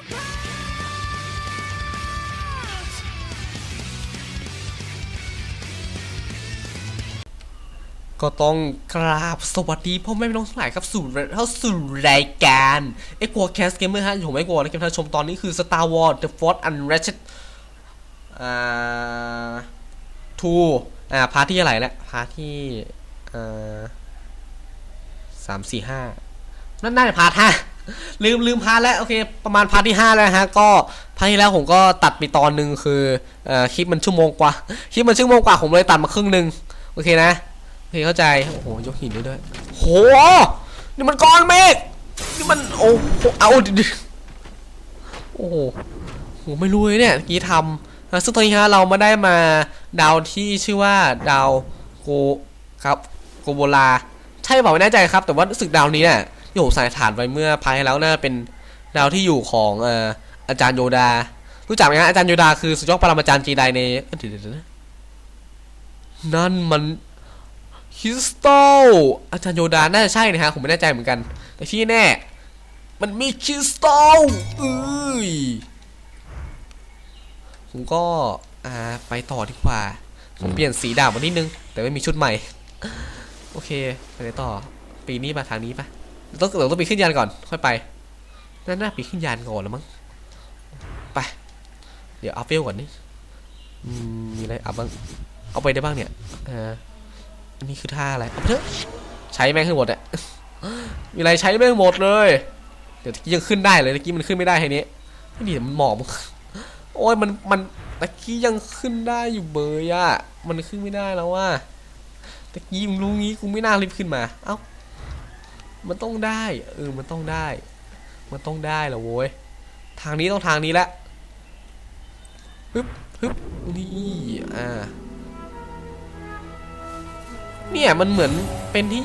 ก็ต้องกราบสวัสดีพ่อแม่พี่น้องทั้งหลายครับสู่เข้าสู่รายการเอ็กโ c แคสเกมเมอร์ฮะผมเอ็กโนะเกมท่านชมตอนนี้คือ Star Wars The Force Unleashed อ่าทูอ่าพาร์ทที่อะไรแล้วพาร์ทที่อ่าสามสี่ห้านั่นน่าจะพาร์ทห้า ลืมลืมพาร์ทแล้วโอเค ประมาณพาร์ทที่ห้าแล้วฮะก็พาร์ทที่แล้วผมก็ตัดไปตอนหนึ่งคือเอ่อคลิปมันชั่วโมงกว่าคลิปมันชั่วโมงกว่าผมเลยตัดมาครึ่งหนึ่งโอเคนะโอเคเข้าใจโอ้โหยกหินได้ด้วยโหนี่มันก้อนเมฆนี่มันโอ้เอาดิโอ้โหไม่รู้เลยเนี่ยกี้ทำนะซึ่งตอนนี้ฮะเรามาได้มาดาวที่ชื่อว่าดาวโกครับโกโบลาใช่เปล่าไม่แน่ใจครับ แต่ว่ารู้สึกดาวนี้เนี่ย ที่สายฐานไว้เมื่อพายแล้วน่าเป็นดาวที่อยู่ของเอ่ออาจารย์โยดา รู้จักไหมฮะอาจารย์โยดาคือสุดยอดปรมาจารย์จีไดในอดี๋ยวๆๆนะนั่นมันคริสตัลอาจารย์โยดาน่าจะใช่นะฮะผมไม่แน่ใจเหมือนกัน แต่ที่แน่ มันมีคริสตัลเอ้ยผมก็อ่าไปต่อดีกว่า ผมเปลี่ยนสีดาบมานิดนึง แต่ไม่มีชุดใหม่ โอเค ไปไหนต่อ ปีนี้มาทางนี้ปะ ต้องเราต้องไปขึ้นยานก่อน ค่อยไปน่าน่าไปขึ้นยานก่อนแล้วมั้งไปเดี๋ยวอัพเวลก่อนนี่มีอะไรอัพบ้างเอาไปได้บ้างเนี่ยอ่าอันนี้คือท่าอะไรเอาไปเถอะใช้แม่งให้หมดอะมีอะไรใช้แม่งหมดเลย เดี๋ยวตะกี้ยังขึ้นได้เลยตะกี้มันขึ้นไม่ได้ทีนี้ไม่ดีมันหมอบโอ้ยมันมันตะกี้ยังขึ้นได้อยู่เบยอะมันขึ้นไม่ได้แล้วว่าตะกี้มึงรู้งี้กูไม่น่ารีบขึ้นมา เอ้า มันต้องได้เออมันต้องได้ มันต้องได้เหรอโว้ยทางนี้ต้องทางนี้แหละฮึบฮึบนี่อ่าเนี่ยมันเหมือนเป็นที่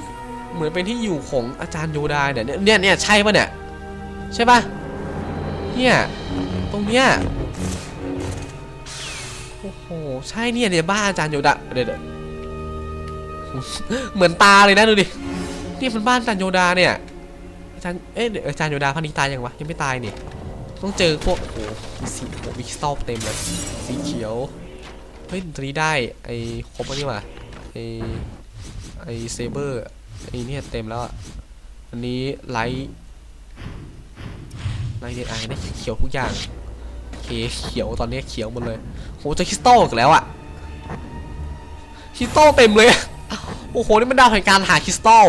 เหมือนเป็นที่อยู่ของอาจารย์โยดาเนี่ยเนี่ยเนี่ยใช่ปะเนี่ยใช่ปะเนี่ยตรงเนี้ยโอ้โหใช่เนี่ยเนี่ยบ้านอาจารย์โยดาเดี๋ยวเดี๋ยวเหมือนตาเลยนะดูดิ นี่เป็นบ้านจารย์โยดาเนี่ยอาจารย์เอ๊ะเดี๋ยวอาจารย์โยดาพันนี้ตายยังวะยังไม่ตายนี่ต้องเจอพวกโอ้โหสีโอ้โหมีคริสตัลเต็มเลยสีเขียวเฮ้ยตัวนี้ได้ไอ้ครบแล้วนี่หว่าไอ้ไอ้เซเบอร์ไอเนี่ยเต็มแล้วอันนี้ไลท์ไลท์เดไอได้เขียวทุกอย่างโอเคเขียวตอนนี้เขียวหมดเลยโหเจะคริสตัลอีกแล้วอะคริสตัลเต็มเลยโอ้โหนี่มันดาวแห่งการหาคริสตัล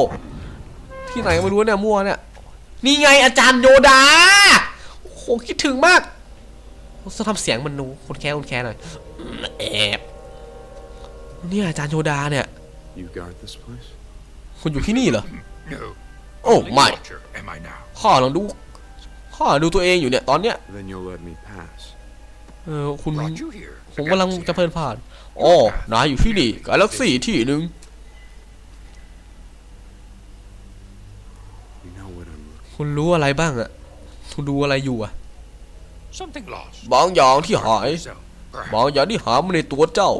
ที่ไหนไม่รู้เนี่ยมั่วเนี่ย นี่ไงอาจารย์โยดา โอ้โหคิดถึงมากจะทำเสียงมันนูคนแค่คนแค่หน่อยแอบเนี่ยอาจารย์โยดาเนี่ย You guard this place? คุณอยู่ที่นี่เหรอ No. โอ้ Only ไม่ watcher am I now? ข้าลองดูข้าดูตัวเองอยู่เนี่ยตอนเนี้ย Then you'll let me pass. เออคุณ Brought you here. ผมกำลังจะเพลินผ่านอ๋อนายอยู่ที่นี่กาแล็กซี่ที่หนึ่ง You know what I'm looking คุณรู้อะไรบ้างอะคุณดูอะไรอยู่อะ Something lost. บางอย่างที่หาย So, บางอย่างที่หามาในตัวเจ้า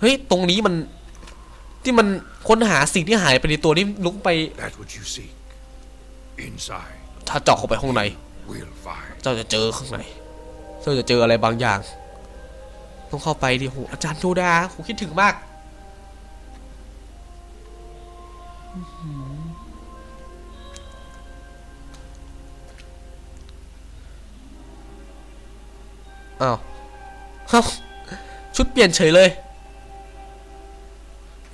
เฮ้ย ตรงนี้มัน ที่มันค้นหาสิ่งที่หายไปในตัวนี่ลุกไป that's what you seek. Inside, ถ้าเจาะเข้าไปข้างใน we'll find. เจ้าจะเจอข้างใน เจ้าจะเจออะไรบางอย่าง ต้องเข้าไปดิโหอาจารย์โยดาผมคิดถึงมากอื้ อ้าวเอ้าชุดเปลี่ยนเฉยเลย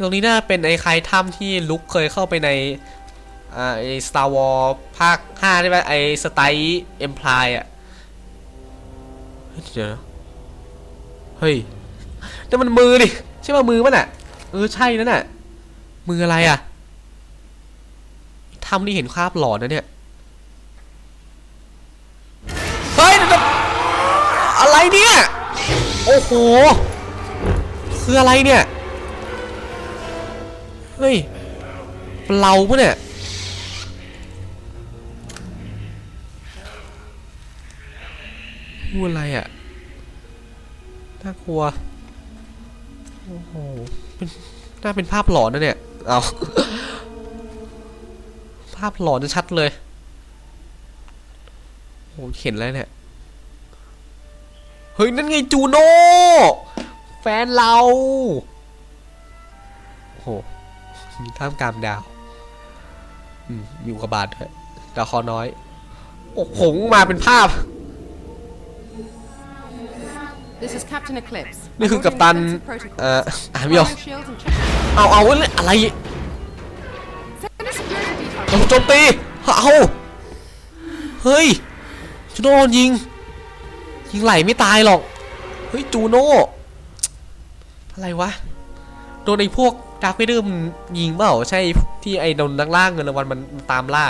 ตรงนี้น่าเป็นไอ้ใครถ้ำที่ลุกเคยเข้าไปในอ่าไอ้ Star Wars ภาค5ใช่ไหมไอ้สไตล์เอ็มพลายอะเฮ้ยเดี๋ยวเฮ้ยนั่นมันมือดิใช่ป่ะมือมันอะเออใช่นั่นน่ะมืออะไรอะทำนี่เห็นคราบหลอนนะเนี่ย เฮ้ยนั่นน่ะอะไรเนี่ย โอ้โห คืออะไรเนี่ย เฮ้ยเราปะเนี่ย พูดอะไรอะ น่ากลัว โอ้โห เป็นน่าเป็นภาพหลอนนะเนี่ย เอาภาพหลอนชัดเลยโอ้เห็นแล้วเนี่ย เฮ้ย นั่นไงจูโน่แฟนเราโอ้โหมีท่ามกลางดาวอืมมีอุกกาบาตด้วยดาวเคราะห์น้อย โอ้โหมาเป็นภาพ This is Captain Eclipse. นี่คือกัปตันเอ่ออ่านไม่ออก Shield and check. เอาเอาเลยอะไร Send a security detail. โอ้โหโจมตีเอาเฮ้ยจูโน่ยิง ยิงไหลไม่ตายหรอก เฮ้ย จูโน่ อะไรวะ โดนไอ้พวกดาร์คเวเดอร์มันยิงเปล่า ใช่ที่ไอ้โดนนักล่าเงินรางวัลมันมันตามล่า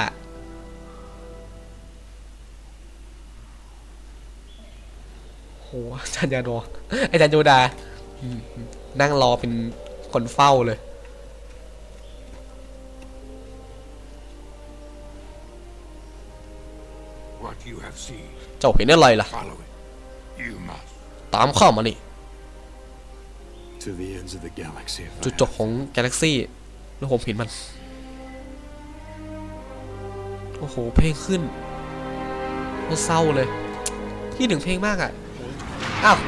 โหอาจารย์ยาโดอาจารย์โยดาอืมนั่งรอเป็นคนเฝ้าเลย What you have seen, เจ้าเห็นอะไรล่ะ ตามเข้ามานี่ To the ends of the galaxy. if I จุดจบของกาแล็กซี่แล้วผมเห็นมัน โอ้โห เพลงขึ้นโคตรเศร้าเลย ที่หนึ่งเพลงมากอะ อ้าว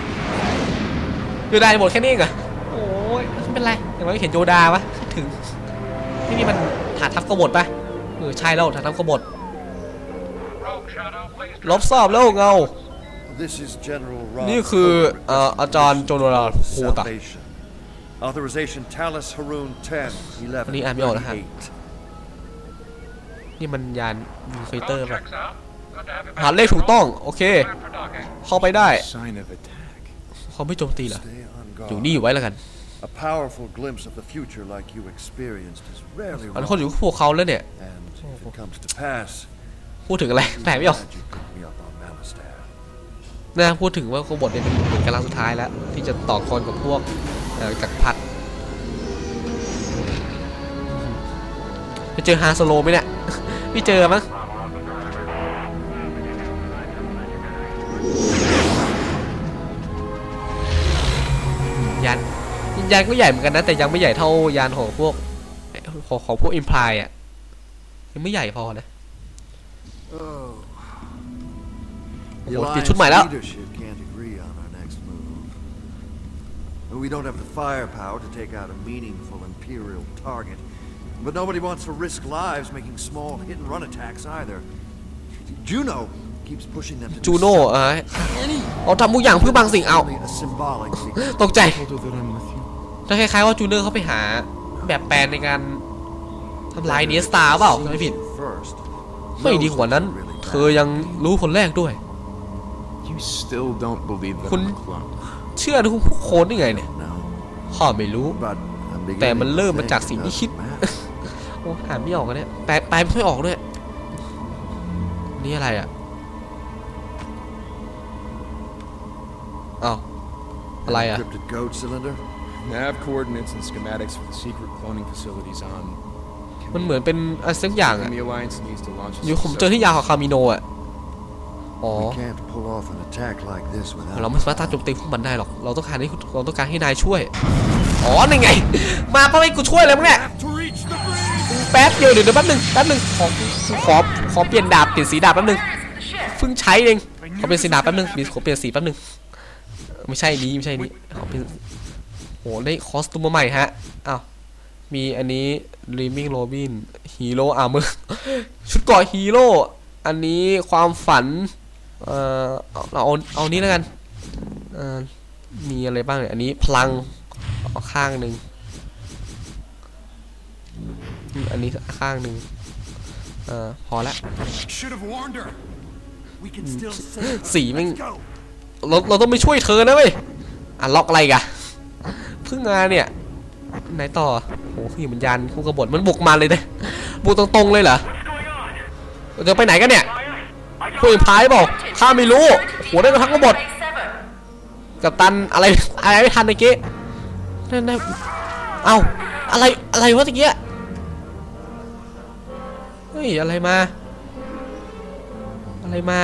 โยดาหมดแค่นี้เองเหรอโอ้ยไม่เป็นไร อย่างน้อยก็เห็นโยดาวะ ถึง ที่นี่มันฐานทัพกบฏปะเออใช่แล้วฐานทัพกบฏลบสอบแล้วเงา นี่คือ Hope, เอ่ออาจารย์โจโนราโคตะ Salvation. Authorization Talus Haroon 10 11อันนี้อ่านไม่ออกนะฮะ 38. นี่มันยานมีไฟเตอร์ปะหาเลขถูกต้อง โอเค เข้าไปได้ Sign of attack. เขาไม่โจมตีเหรอ Stay on อยู่ guard. นี่อยู่ไว้แล้วกัน A powerful glimpse of the future like you experienced is rarely อันคน wrong. อยู่กับพวกเขาแล้วเนี่ย And if it comes to pass, พูดถึงอะไรแปลไม่ออก นะพูดถึงว่าโคบทเนี่ยเป็นเป็นกำลังสุดท้ายแล้ว ที่จะต่อกรกับพวกจักรพรรดิไปเจอฮาโซโลไหมเนี่ยไม่เจอมั้งยานยานก็ใหญ่เหมือนกันนะ แต่ยังไม่ใหญ่เท่ายานของพวกของของพวกอิมพลายอะยังไม่ใหญ่พอนะ Oh. The The Alliance Alliance ชุดใหม่แล้ว leadership can't agree on our next move. And we don't have the firepower to take out a meaningful Imperial target. But nobody wants to risk lives making small hit-and-run attacks either. Juno keeps pushing them to do จูโน่เออเอาทำทุกอย่างเพื่อบางสิ่งเอา only a symbolic victory. ตกใจ Told her that I'm with you. ถ้าคล้ายๆว่าจูเนอร์เขาไปหาแบบแปลนในการทำลายเนียสตาร์เปล่าจำไม่ผิด First. ไม่ดีกว่านั้น เธอยังรู้คนแรกด้วย You still don't believe that Kun- I'm a clone. เชื่อทุกโคนได้ไงเนี่ย No. ข้าไม่รู้ But I'm แต่มัน beginning to เริ่มมา think จาก it สิ่งที่ doesn't คิด matter. โอ้อ่านไม่ออกอะเนี่ยแปลแปลไม่ค่อยออกด้วย นี่อะไรอะอ้าวอะไรอะ Encrypted code cylinder? Nav coordinates and schematics for the secret cloning facilities on. มันเหมือนเป็นอะไรสักอย่างอะ And the Alliance needs to launch a อยู่ผมเจอที่ยาวของคามิโนอะ อ๋อ We can't pull off an attack like this without เราไม่สามารถต้านโจมตีพวกมันได้หรอก เราต้องการให้เราต้องการให้นายช่วย อ๋อนี่ไง มาเพื่อให้กูช่วยเลยมั้งเนี่ย To reach the bridge! แป๊บเดียวเดี๋ยวเดี๋ยวแป๊บนึงแป๊บนึงขอขอขอเปลี่ยนดาบเปลี่ยนสีดาบแป๊บนึงเพิ่งใช้เองขอเปลี่ยนสีดาบแป๊บนึงมีขอเปลี่ยนสีแป๊บนึงไม่ใช่นี้ไม่ใช่นี้ขอเปลี่ยนโหได้คอสตูมมาใหม่ฮะอ้าวมีอันนี้ Dreaming Robin Hero Armor ชุดเกราะฮีโร่อันนี้ความฝัน เอ่อเอาเอาเอาเอานี้แล้วกันเอ่อมีอะไรบ้างเนี่ยอันนี้พลังเอาข้างหนึ่งอืมอันนี้ข้างหนึ่งเอ่อพอละ Should have warned her. We can still save สีแม่ง Go! เราเราต้องไปช่วยเธอนะเว้ยอะล็อกอะไรอีกอะเพิ่งมาเนี่ยไหนต่อโอ้โหคือมันยันคู่กบฏมันบุกมาเลยนะบุกตรงๆเลยเหรอเราจะไปไหนกันเนี่ย คุยพายบอกข้าไม่รู้ หัวได้มาทั้งกบฏกับตันอะไรอะไรไม่ทันเมื่อกี้นั่นนั่นเอาอะไรอะไรวะตะเกียเฮ้ยอะไรมา อะไรมา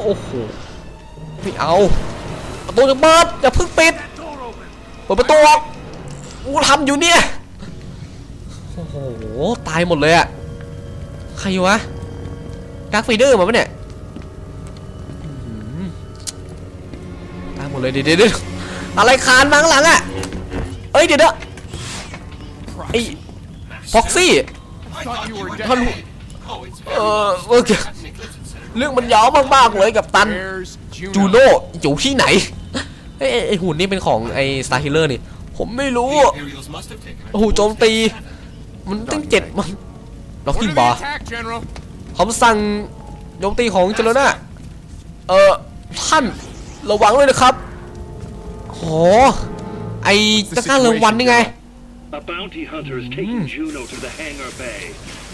โอ้โหไม่เอาประตูจะเปิดอย่าเพิ่งปิดเปิดประตูออกกูทำอยู่เนี่ยโอ้โหตายหมดเลยอะใครวะ ดาร์คไฟเดอร์มาปะเนี่ยอื้อหือตายหมดเลยเดี๋ยวเดี๋ยวเดี๋ยวอะไรคานมาข้างหลังอะเอ้ยเดี๋ยวเดี๋ยวไอ้ฟ็อกซี่ Thought you were ท่าน dead. เออโอเคเรื่องมันยาวมากๆเลยกับตัน Where's Juno? จูโน่อยู่ที่ไหนเอ้ยไอ้ไอหุ่นนี่เป็นของไอสตาร์ฮิลเลอร์นี่ ผมไม่รู้โอ้โหโจมตี มันตั้งเจ็ดมันล็อกกิ้ง Order บา the ร์ attack, General. คำสั่งโจมตีของเจโรน่าเออท่านระวังด้วยนะครับโหไอตะกร้าเริงวันนี่ไง A bounty hunter is taking Juno to the hangar bay.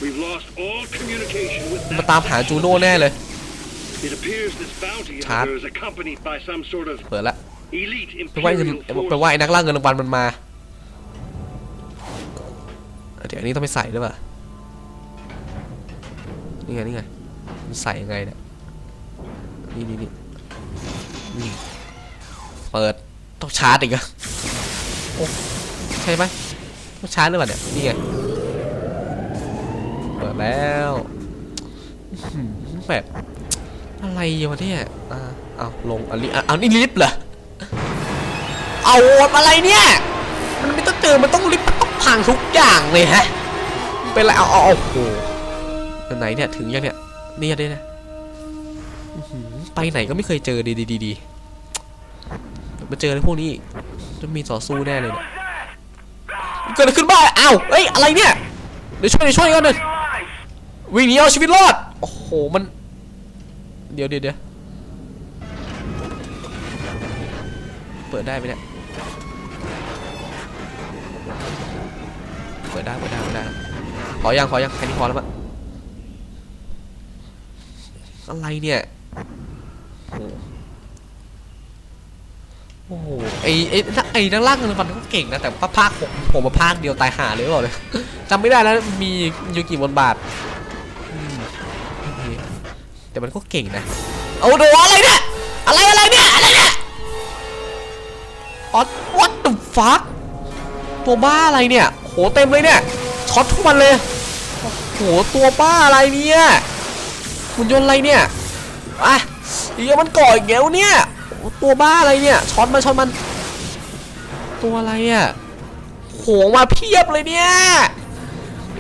We've lost all communication with มา that. ตามหาจูโน่แน่เลย It appears this bounty Chad. hunter is accompanied by some sort of เปิดละ elite แปลว่า imperial แปลว่า force. ไอ้นักล่าเงินรางวัลมันมา เดี๋ยวอันนี้ต้องไปใส่ด้วยป่ะ นี่ไงนี่ไงมันใส่ยังไงเนี่ยนี่นี่นี่เปิดต้องชาร์จอีกอะโอ้ใช่ไหมต้องชาร์จหรือเปล่าเนี่ยนี่ไงเปิดแล้วแบบอะไรวะเนี่ยอ่าเอาลงอันนี้อะเอานี่ลิฟต์เหรอเอาอะไรเนี่ยมันไม่ต้องเจอมันต้องลิฟต์มันต้องพังทุกอย่างเลยฮะเป็นไรเอาเอาเอาโอ้โห ไหนเนี่ยถึงยังเนี่ยเนี่ยด้วยนะอื้อหือไปไหนก็ไม่เคยเจอดีดีดีดีมาเจอในพวกนี้อีกจะมีต่อสู้แน่เลยเนี่ยเกิดอะไรขึ้นบ้างอ้าวเอ้ยอะไรเนี่ยเดี๋ยวช่วยเดี๋ยวช่วยกันหนึ่งวิ่งหนีเอาชีวิตรอดโอ้โหมันเดี๋ยวเดี๋ยวเดี๋ยวเปิดได้ไหมเนี่ยเปิดได้เปิดได้เปิดได้ขอยังขอยังแค่นี้พอแล้วมั้ง อะไรเนี่ยโอ้โหโอ้ไอไอนักไอนักล่างเงินฟันก็เก่งนะแต่ว่าภาคผมผมมาภาคเดียวตายหาเลยหรอเปล่าเลยจำไม่ได้แล้วมียูกิบนบาทแต่มันก็เก่งนะเอาดูอะไรเนี่ยอะไรอะไรเนี่ยอะไรเนี่ยอ๋อ what the fuck ตัวบ้าอะไรเนี่ยโหเต็มเลยเนี่ยช็อตทุกวันเลยโหตัวบ้าอะไรเนี่ย หุ่นยนต์อะไรเนี่ยอะเดี๋ยวมันก่ออีกแล้วเนี่ยโหตัวบ้าอะไรเนี่ยช็อตมันช็อตมัน ตัวอะไรอะโหมาเพียบเลยเนี่ย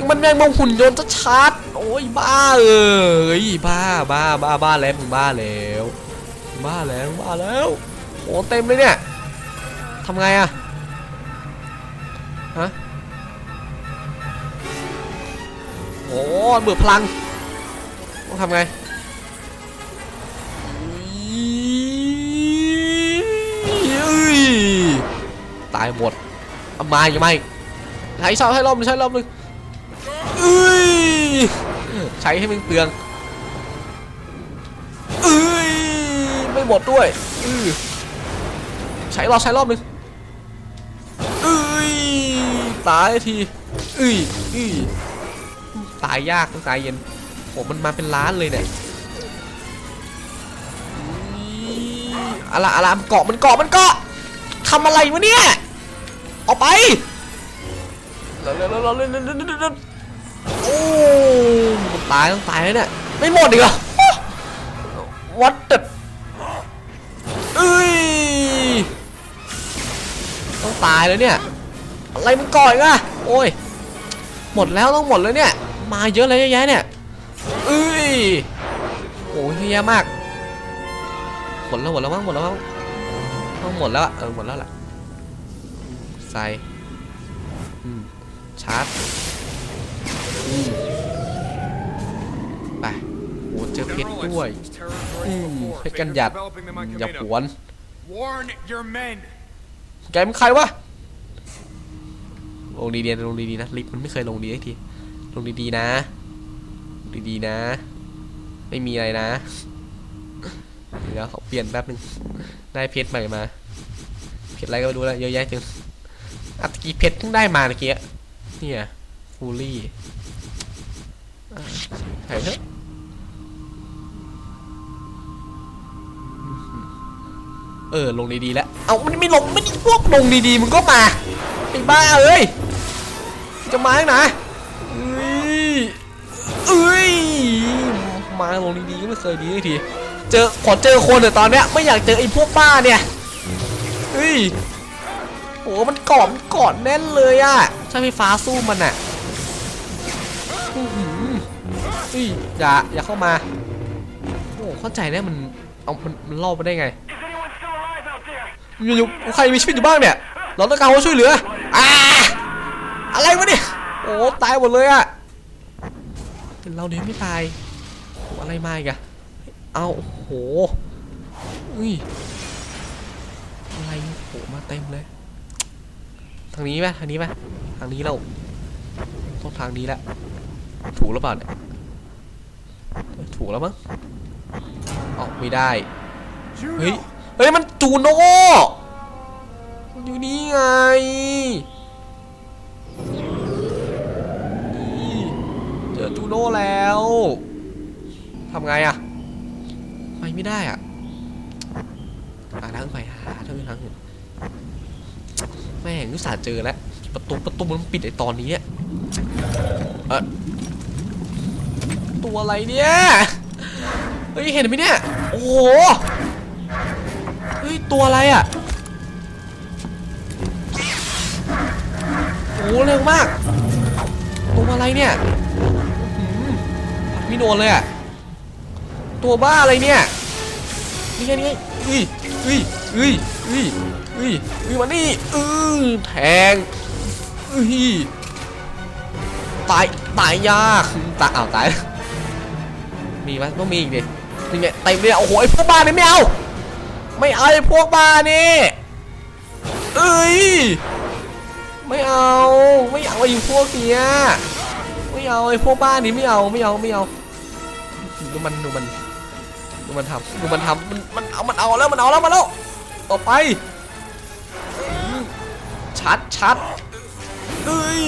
มันแมงมุมหุ่นยนต์ชัดๆโอ้ยบ้าเอ้ยบ้าบ้าบ้าบ้าแล้วมึงบ้าแล้วบ้าแล้วบ้าแล้วโหเต็มเลยเนี่ยทำไงอะฮะโอ้เบื่อพลัง ต้องทำไงตายหมดเอามาอีกไหมใช้ชอบให้รอบนึงใช้รอบนึงเอ้ยใช้ให้มันเปลืองอ้ยไม่หมดด้วยใช้รอบใช้รอบนึงเอ้ยตายทีเอ้ยเอ้ยตายยากต้องตายเย็น ผมมันมาเป็นล้านเลยเนี่ยอะไรอะไรมันเกาะมันเกาะมันเกาะทำอะไรวะเนี่ยเอาไปโอ้มันตายต้องตายแล้วเนี่ยไม่หมดอีกเหรอวัดเด็ดเอ้ยต้องตายแล้วเนี่ยอะไรมันเกาะอีกอะโอ้ยหมดแล้วต้องหมดแล้วเนี่ยมาเยอะเลยเยอแยะเนี่ย เอ้ยโอ้ยเยอะแยะมากหมดแล้วหมดแล้วมั้งหมดแล้วมั้งต้องหมดแล้วอะเออหมดแล้วล่ะใส่อืมชาร์จอืมไปโอ้เจอเพชร General, ด้วย it's territory อืม before. เพชรกันหยัด Developing them on อย่าผ Camino. วน Warn your men. แกเป็นใครวะลงดีๆนะลงดีๆนะลิฟต์มันไม่เคยลงดีสักทีลงดีๆนะ ดีๆนะ ไม่มีอะไรนะ เดี๋ยวขอเปลี่ยนแป๊บนึง ได้เพชรใหม่มา เพชรอะไรก็ไม่รู้แล้วเยอะแยะจังอัตกี้เพชรเพิ่งได้มาเมื่อกี้เนี่ยฟูลี่ใส่เถอะเออ ลงดีๆแล้ว เอามันไม่ลงไม่ได้พวกลงดีๆ มึงก็มาไอ้บ้าเอ้ย จะมาไหนเอ้ยเอ้ยาลงดีๆก็ไม่เคยดีที เจอขอเจอคนเดี๋ยวตอนเนี้ยไม่อยากเจอไอ้พวกป้าเนี่ยเฮ้ยโอ้มันกอดมันกอดแน่นเลยอะใช้ไฟฟ้าสู้มันอะอื้อหือเฮ้ยอย่าอย่าเข้ามาโอ้เข้าใจนะมันเอามันมันล่อไปได้ไงอยู่ๆใครมีชีวิตอยู่บ้างเนี่ย เราต้องการความช่วยเหลืออ่าอะไรวะเนี่ยโอ้ตายหมดเลยอะเราเนี่ยไม่ตาย อะไรมาอีกอะเอาโหอุ้ยอะไรโผมาเต็มเลย ทางนี้ไหมทางนี้ไหมทางนี้เราต้องทางนี้แหละถูกหรือเปล่าเนี่ยถูกแล้วมั้งออกไม่ได้เฮ้ยเฮ้ยมันจูโน่มันอยู่นี่ไงนี่เจอจูโน่แล้ว ทำไงอะไปไม่ได้อะหาทางไปหาทางอื่นทางอื่นแม่งอุสาเจอแล้ว ประตูประตูมันปิดไอตอนนี้เอ่ออตัวอะไรเนี่ย เฮ้ย เห็นไหมเนี่ย โอ้โห เฮ้ย ตัวอะไรอะ โอ้โหเร็วมาก ตัวอะไรเนี่ยหือปัดไม่โดนเลยอะ ตัวบ้าอะไรเนี่ยนี่ไงนี่ไงอุ้ยอุ้ยอุ้ยอุ้ยอุ้ยอุ้ยมานี่อือแทงอุ้ยตายตายยากตายอ้าวตายมีไหมต้องมีอีกดินี่ไงเต็มเลยโอ้โหไอ้พวกบ้านี่ไม่เอาไม่เอาไอ้พวกบ้านี่เอ้ยไม่เอาไม่เอาไอ้พวกเนี้ยไม่เอาไอ้พวกบ้านี่ไม่เอาไม่เอาไม่เอา ดูมันดูมันดูมันทำดูมันทำมันมันเอามันเอาแล้วมันเอาแล้วมาแล้วต่อไปชัดชัดเอ้ย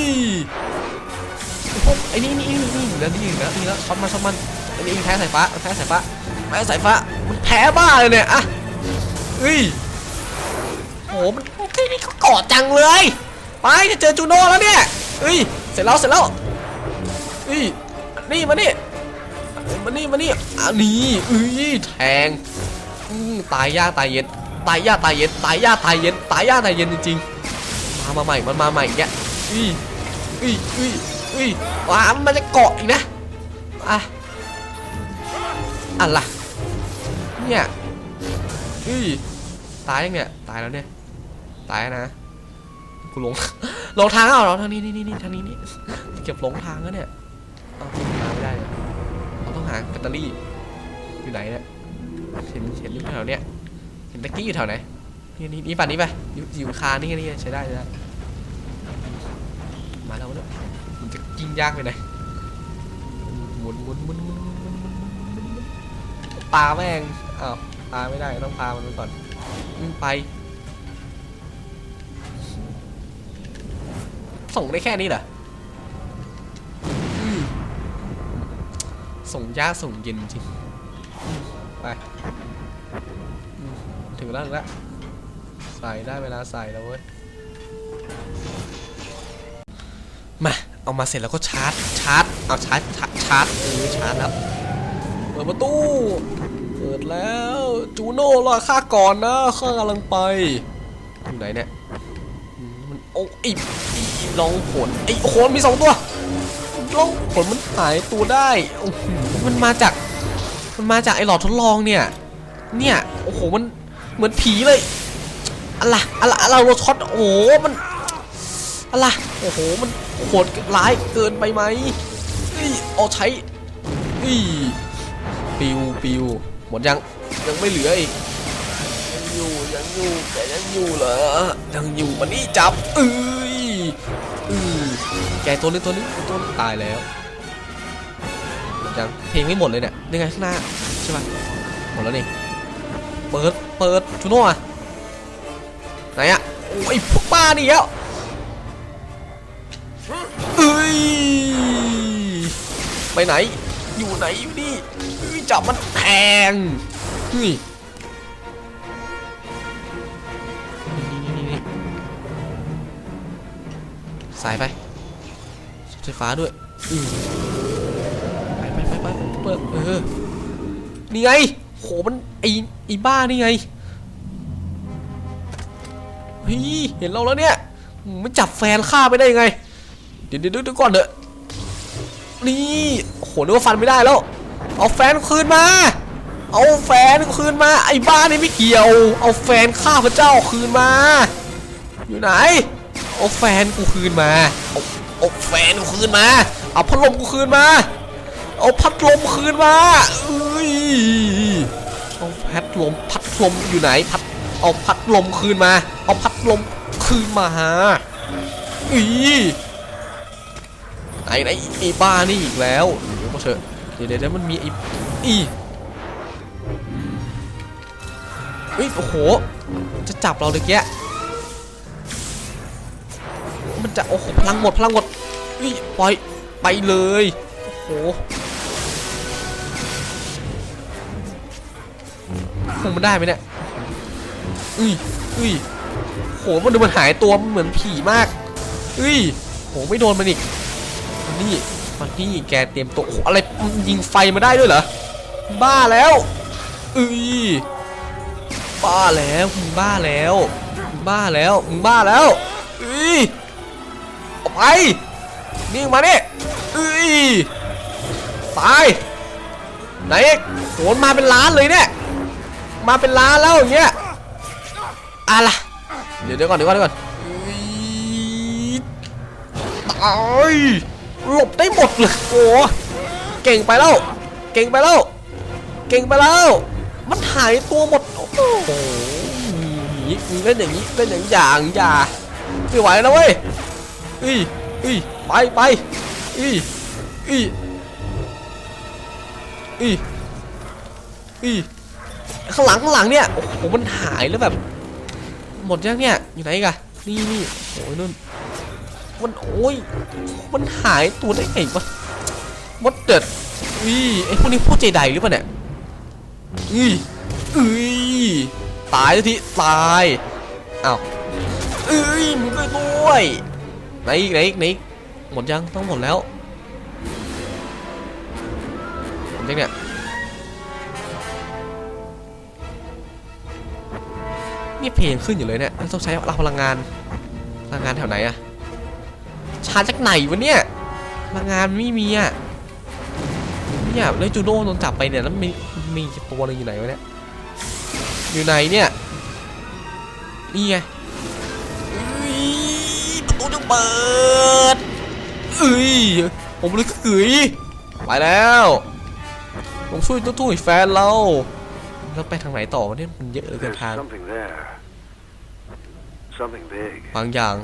ไอ้ไอ้นี่นี่นี่นี่แล้วนี่แล้วนี่แล้วช็อตมันช็อตมันไอ้นี่แพ้สายฟ้าแพ้สายฟ้าแพ้สายฟ้ามันแพ้บ้าเลยเนี่ยอะเอ้ยโหมันที่นี่ก็กอดจังเลยไปจะเจอจูโน่แล้วเนี่ยเอ้ยเสร็จแล้วเสร็จแล้วเอ้ยนี่มานี่ มานี่มานี่อะนี่อุ้ยแทงตายยากตายเย็นตายยากตายเย็นตายยากตายเย็นตายยากตายเย็นจริงๆมามาใหม่มันมาใหม่อีกเนี่ยอุ้ยอุ้ยอุ้ยอุ้ยว้ามันจะเกาะอีกนะอะอะไรเนี่ยอุ้ยตายยังเนี่ยตายแล้วเนี่ยตายนะกูหลงหลงทางเอาหรอทางนี้นี่นี่นี่ทางนี้นี่เก็บหลงทางแล้วเนี่ยาแบตเตอรี่ อยู่ไหนเนี่ยเห็นเห็นอยู่แถวเนี้ยเห็นตะกี้อยู่แถวไหนนี่นี่นี่ฝั่งนี้ไปอยู่อยู่คานี่นี่ใช้ได้แล้วมาแล้วเนี่ยมันจะกิ้งยากไปไหนหมุนหมุนหมุนหมุนปลาแม่งอ้าวปลาไม่ได้ต้องปลามันก่อนไปส่งได้แค่นี้เหรอ ส่งยาส่งเย็นจริงไปถึงแล้วแล้วใส่ได้เวลาใส่แล้วเว้ยมาเอามาเสร็จแล้วก็ชาร์จชาร์จเอาชาร์จชาร์จชาร์จเออชาร์จแล้วเปิดประตูเปิดแล้วจูโน่รอข้าก่อนนะข้ากำลังไปอยู่ไหนเนี่ยมันโอ้ไอ้ไอ้ลองผลไอ้โคนมีสองตัวลองผลมันหายตัวได้โอ้ มันมาจาก มันมาจากไอ้หลอดทดลองเนี่ย เนี่ย โอ้โห มันเหมือนผีเลย อะไร อะไรอะไรเราช็อต โอ้โห มัน อะไร โอ้โห มันโหดร้ายเกินไปไหมเอ้ยเอาใช้อ้ยปิวปิวหมดยัง ยังไม่เหลืออีก ยังอยู่ ยังอยู่ แกยังอยู่เหรอ ยังอยู่มันนี่จับเอ้ยอือแกตัวนี้ตัวนี้ตัวตายแล้ว ยังเพลงไม่หมดเลยเนี่ยนี่ไงข้างหน้าใช่ปะหมดแล้วนี่เปิดเปิดชูโน่อะไหนอะโอ้ยพวกป้านี่แล้วเอ้ยไปไหน อยู่ไหนอยู่นี่เอ้ยจับมันแทงนี่นี่นี่นี่สายไปไฟฟ้าด้วยอื เปิดเออ นี่ไง โห มันไอไอบ้านี่ไง เฮ้ย เห็นเราแล้วเนี่ย มันจับแฟนฆ่าไปได้ยังไง เดี๋ยวเดี๋ยวดี๋ยวก่อนเถอะ นี่ โหนึกว่าฟันไม่ได้แล้ว เอาแฟนคืนมา เอาแฟนคืนมา ไอ้บ้านี่ไม่เกี่ยว เอาแฟนข้าพระเจ้าคืนมา อยู่ไหน เอาแฟนกูคืนมา เอาเอาแฟนกูคืนมา เอาพัดลมกูคืนมา เอาพัดลมคืนมาเอ้ยเอาพัดลมพัดลมอยู่ไหนพัดเอาพัดลมคืนมา เอาพัดลมคืนมาอีไหนไหนไอ้บ้านี่อีกแล้วเดี๋ยวมาเถอะเดี๋ยวเดี๋ยวมันมีไอ้อีเฮ้ยโอ้โห จะจับเราเลยแกะมันจะโอ้โหพลังหมดพลังหมดอุ้ยปล่อยไปเลย โอ้โห คงมันได้ไหมเนี่ยอุ้ยอุ้ยโหมันดูมันหายตัวมันเหมือนผีมากอุ้ยโหไม่โดนมันอีกมันนี่มันนี่แกเตรียมตัวโอ้โหอะไรยิงไฟมาได้ด้วยเหรอบ้าแล้วอุ้ยบ้าแล้วมึงบ้าแล้วบ้าแล้วมึงบ้าแล้วอุ้ยออกไปนี่มาเนี่ยอุ้ยตายไหนโหนมาเป็นล้านเลยเนี่ย มาเป็นล้านแล้วอย่างเงี้ยอะไรเดี๋ยวเดี๋ยวก่อนเดี๋ยวก่อนเดี๋ยวก่อนตายหลบได้หมดเลยโอ้เก่งไปแล้วเก่งไปแล้วเก่งไปแล้วมันหายตัวหมดโอ้โหนี่เล่นอย่างนี้เล่นอย่างอย่างอย่าไม่ไหวแล้วเว้ยอีอีไปไปอีอีอีอี ข้างหลังข้างหลังเนี่ยโอ้โหมันหายแล้วแบบ หมดยังเนี่ยอยู่ไหนกันนี่นี่โอ้ยนู่นมันโอ้ยมันหายตัวได้ไงวะมดเด็ดอุ้ยไอพวกนี้พวกใจใดหรือเปล่าเนี่ยอุ้ยอุ้ยตายทีตายอ้าวอุ้ยมึงก็ด้วยไหนอีกไหนอีกไหนหมดยังต้องหมดแล้วหมดยังเนี่ย นี่เพลงขึ้นอยู่เลยเนี่ยต้องใช้พลังงานพลังงานแถวไหนอะชาร์จจากไหนวะเนี่ยพลังงานไม่มีอะเนี่ยแล้วจูโน่โดนจับไปเนี่ยแล้วมีมีตัวหนึงอยู่ไหนวะเนี่ยอยู่ไหนเนี่ยนี่ไงอุ๊ยประตูจะเปิดเอ้ยผมเลยกึ๋ยไปแล้วผมช่วยตู้ตู้แฟนเรา แล้วไปทางไหนต่อวะเนี่ยมันเยอะเหลือเกิน There's ทาง something there. Something big. บางอย่าง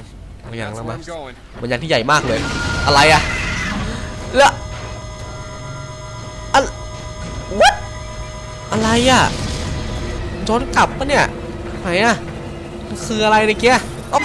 บางอย่าง That's แล้ว where มา I'm going. บางอย่างที่ใหญ่มากเลย อะไรอะแล้วอะวัดอะไรอะย้อนกลับปะเนี่ยไหนอะมันคืออะไรในเกียอ๊อบ